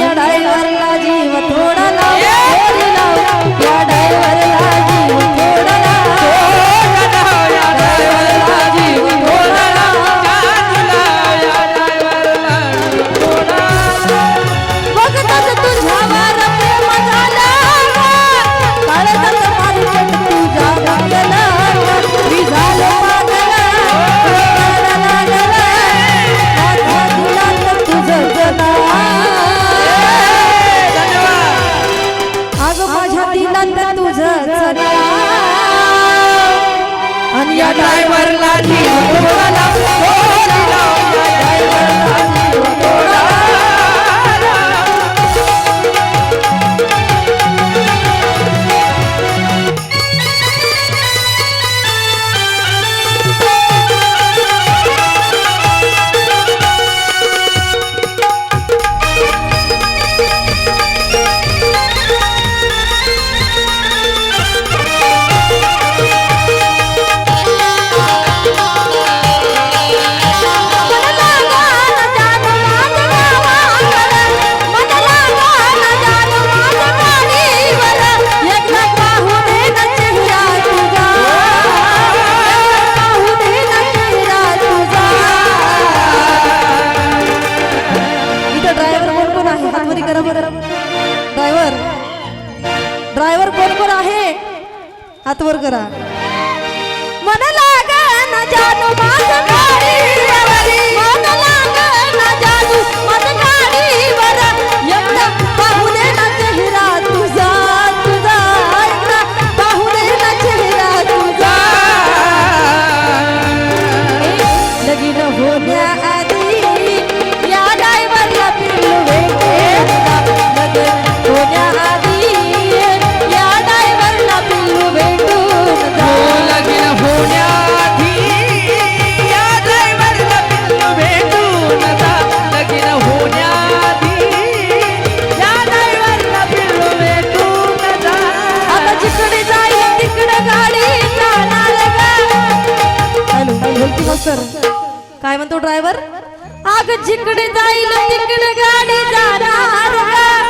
या जीव थोडा दिनंद तुझ आणि या ड्रायव्हरला ड्रायव्हर कोण कोण आहे? हातवर करा. मन लागा जानू माझं सर. काय म्हणतो ड्रायव्हर? आग जिकडे जाईल तिकडे गाडी जाणार.